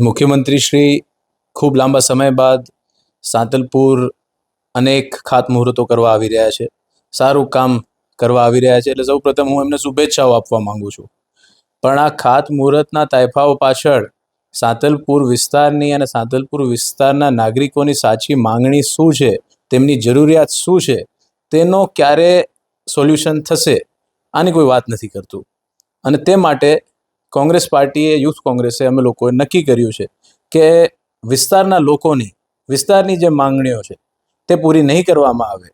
મુખ્યમંત્રી શ્રી ખૂબ લાંબા સમય બાદ સાંતલપુર અનેક ખાતમુહૂર્તો કરવા આવી રહ્યા છે. સારું કામ કરવા આવી રહ્યા છે. એટલે સૌપ્રથમ હું એમને શુભેચ્છાઓ આપવા માંગુ છું. પણ આ ખાતમુહૂર્તના તાયફાઓ પાછળ સાંતલપુર વિસ્તારની અને સાંતલપુર વિસ્તારના નાગરિકોની સાચી માંગણી શું છે? તેમની જરૂરિયાત શું છે? તેનો ક્યારે સોલ્યુશન થશે? આની કોઈ વાત નથી કરતું. અને તે માટે કોંગ્રેસ પાર્ટીએ યુથ કોંગ્રેસે અમે લોકોએ નક્કી કર્યું છે કે વિસ્તારના લોકોની વિસ્તારની જે માંગણીઓ છે તે પૂરી નહીં કરવામાં આવે.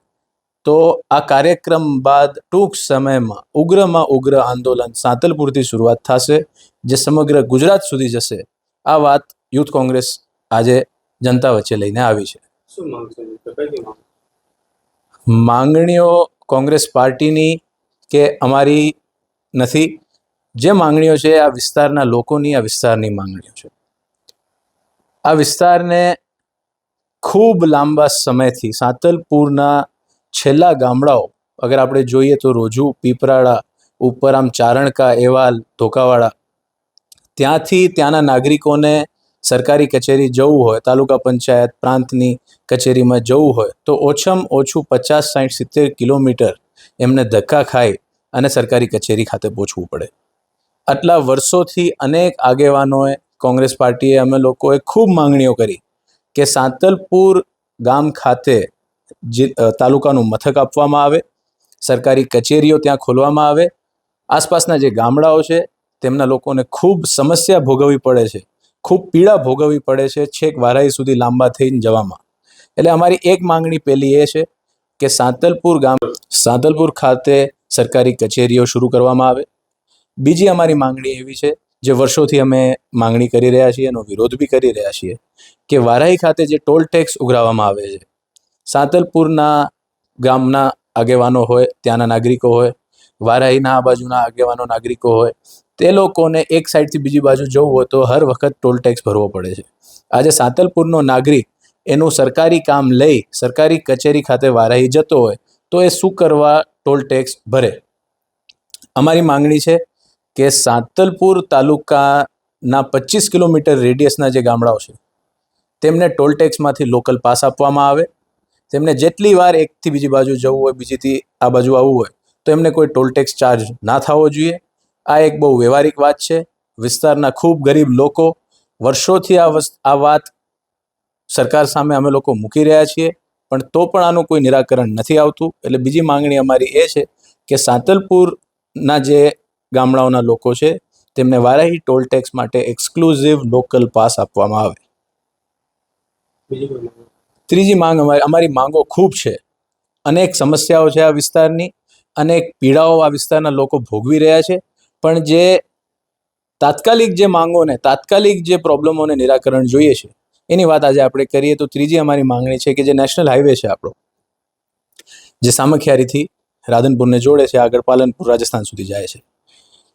તો આ કાર્યક્રમ બાદ ટૂંક સમયમાં ઉગ્રમાં ઉગ્ર આંદોલન સાંતલપુરથી શરૂઆત થશે જે સમગ્ર ગુજરાત સુધી જશે. આ વાત યુથ કોંગ્રેસ આજે જનતા વચ્ચે લઈને આવી છે. માંગણીઓ કોંગ્રેસ પાર્ટીની કે અમારી નથી જે માંગણીઓ છે, આ વિસ્તારના લોકોની, આ વિસ્તારની માંગણીઓ છે. આ વિસ્તારને ખૂબ લાંબા સમયથી સાંતલપુરના છેલ્લા ગામડાઓ, અગર આપણે જોઈએ તો રોજુ, પીપરાળા ઉપર આમ ચારણકા, એવાલ, ધોકાવાળા, ત્યાંથી ત્યાંના નાગરિકોને સરકારી કચેરી જવું હોય, તાલુકા પંચાયત પ્રાંતની કચેરીમાં જવું હોય, તો ઓછામાં ઓછું પચાસ સાઠ સિત્તેર કિલોમીટર એમને ધક્કા ખાઈ અને સરકારી કચેરી ખાતે પહોંચવું પડે. આટલા વર્ષોથી અનેક આગેવાનોએ કોંગ્રેસ પાર્ટીએ અમે લોકોએ ખૂબ માંગણીઓ કરી કે સાંતલપુર ગામ ખાતે જે તાલુકાનું મથક આપવામાં આવે, સરકારી કચેરીઓ ત્યાં ખોલવામાં આવે. આસપાસના જે ગામડાઓ છે, તેમના લોકોને ખૂબ સમસ્યા ભોગવવી પડે છે. ખૂબ પીડા ભોગવવી પડે છે છેક વારાઈ સુધી લાંબા થઈને જવામાં. એટલે અમારી એક માંગણી પહેલી એ છે કે સાંતલપુર ગામ, સાંતલપુર ખાતે સરકારી કચેરીઓ શરૂ કરવામાં આવે. બીજી અમારી માંગણી એવી છે, જે વર્ષોથી અમે માંગણી કરી રહ્યા છીએ, એનો વિરોધ બી કરી રહ્યા છીએ, કે વારાઈ ખાતે જે ટોલ ટેક્સ ઉઘરાવવામાં આવે છે, સાંતલપુરના ગામના આગેવાનો હોય, ત્યાંના નાગરિકો હોય, વારાહીના આ બાજુના આગેવાનો, નાગરિકો હોય, તે લોકોને એક સાઈડથી બીજી બાજુ જવું હોય તો હર વખત ટોલ ટેક્સ ભરવો પડે છે. આજે સાંતલપુરનો નાગરિક એનું સરકારી કામ લઈ સરકારી કચેરી ખાતે વારાહી જતો હોય, તો એ શું કરવા ટોલ ટેક્સ ભરે? અમારી માંગણી છે કે સાંતલપુર તાલુકાના પચીસ કિલોમીટર રેડિયસના જે ગામડાઓ છે, તેમને ટોલ ટેક્સમાંથી લોકલ પાસ આપવામાં આવે. તેમને જેટલી વાર એકથી બીજી બાજુ જવું હોય, બીજીથી આ બાજુ આવવું હોય, તો એમને કોઈ ટોલ ટેક્સ ચાર્જ ના થવો જોઈએ. આ એક બહુ વ્યવહારિક વાત છે. વિસ્તારના ખૂબ ગરીબ લોકો વર્ષોથી આ આ વાત સરકાર સામે અમે લોકો મૂકી રહ્યા છીએ, પણ તો પણ આનું કોઈ નિરાકરણ નથી આવતું. એટલે બીજી માંગણી અમારી એ છે કે સાંતલપુરના જે ગામડાઓના લોકો છે તેમને વારાહી ટોલ ટેક્સ માટે એક્સક્લુઝિવ લોકલ પાસ આપવામાં આવે. ત્રીજી માંગ અમારી અમારી માંગો ખૂબ છે. અનેક સમસ્યાઓ છે આ વિસ્તારની અનેક પીડાઓ આ વિસ્તારના લોકો ભોગવી રહ્યા છે. પણ જે તાત્કાલિક જે માંગોને તાત્કાલિક જે પ્રોબ્લેમોને નિરાકરણ જોઈએ છે એની વાત આજે આપણે કરીએ તો ત્રીજી અમારી માંગણી છે કે જે નેશનલ હાઈવે છે આપણો જે સામખિયારીથી રાધનપુરને જોડે છે આગળ પાલનપુર રાજસ્થાન સુધી જાય છે.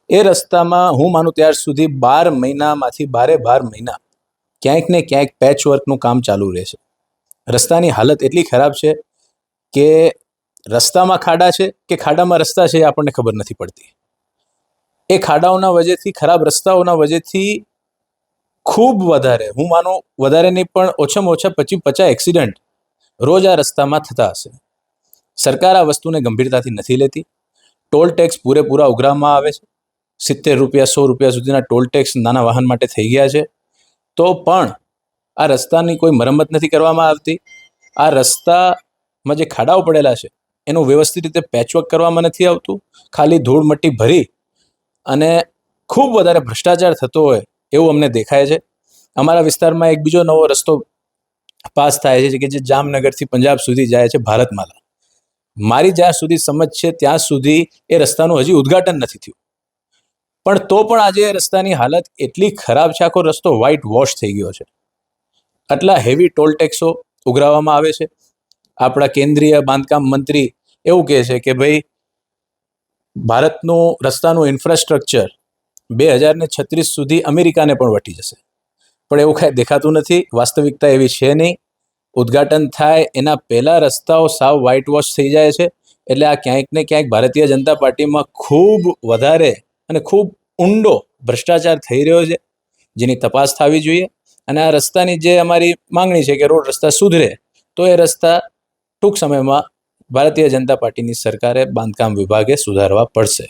એ રસ્તામાં હું માનું ત્યાર સુધી બાર મહિનામાંથી બારે બાર મહિના ક્યાંક ને ક્યાંક પેચ વર્કનું કામ ચાલુ રહે છે. રસ્તાની હાલત એટલી ખરાબ છે કે રસ્તામાં ખાડા છે કે ખાડામાં રસ્તા છે એ આપણને ખબર નથી પડતી. એ ખાડાઓના વજેથી, ખરાબ રસ્તાઓના વજેથી ખૂબ વધારે, હું માનું વધારે નહીં પણ ઓછામાં ઓછા પચીસ પચાસ એક્સિડન્ટ રોજ આ રસ્તામાં થતા હશે. સરકાર આ વસ્તુને ગંભીરતાથી નથી લેતી. ટોલ ટેક્સ પૂરેપૂરા ઉઘરાવવામાં આવે છે. સિત્તેર રૂપિયા, સો રૂપિયા સુધીના ટોલ ટેક્સ નાના વાહન માટે થઈ ગયા છે. તો પણ આ રસ્તાની કોઈ મરમ્મત નથી કરવામાં આવતી. આ રસ્તામાં જે ખાડાઓ પડેલા છે, એનું વ્યવસ્થિત રીતે પેચવર્ક કરવામાં નથી આવતું. ખાલી ધૂળ મટ્ટી ભરી અને ખૂબ વધારે ભ્રષ્ટાચાર થતો હોય એવું અમને દેખાય છે. અમારા વિસ્તારમાં એક બીજો નવો રસ્તો પાસ થાય છે, કે જે જામનગરથી પંજાબ સુધી જાય છે, ભારતમાલા. મારી જ્યાં સુધી સમજ છે, ત્યાં સુધી એ રસ્તાનું હજી ઉદ્ઘાટન નથી થયું. પણ તો પણ આજે રસ્તાની હાલત એટલી ખરાબ છે, આખો રસ્તો વ્હાઇટ વોશ થઈ ગયો છે. આટલા હેવી ટોલ ટેક્સો ઉઘરાવવામાં આવે છે. આપણા કેન્દ્રીય બાંધકામ મંત્રી એવું કહે છે કે ભાઈ, ભારતનું રસ્તાનું ઇન્ફ્રાસ્ટ્રક્ચર બે હજાર ને છત્રીસ સુધી અમેરિકાને પણ વટી જશે. પણ એવું કાંઈ દેખાતું નથી, વાસ્તવિકતા એવી છે નહીં. ઉદ્ઘાટન થાય, એના પહેલાં રસ્તાઓ સાવ વ્હાઇટ વોશ થઈ જાય છે. એટલે આ ક્યાંક ને ક્યાંક ભારતીય જનતા પાર્ટીમાં ખૂબ વધારે અને ખૂબ ઊંડો ભ્રષ્ટાચાર થઈ રહ્યો છે, જેની તપાસ થવી જોઈએ. અને આ રસ્તાની જે અમારી માંગણી છે કે રોડ રસ્તા સુધરે, તો એ રસ્તા ટૂંક સમયમાં ભારતીય જનતા પાર્ટીની સરકારે બાંધકામ વિભાગે સુધારવા પડશે.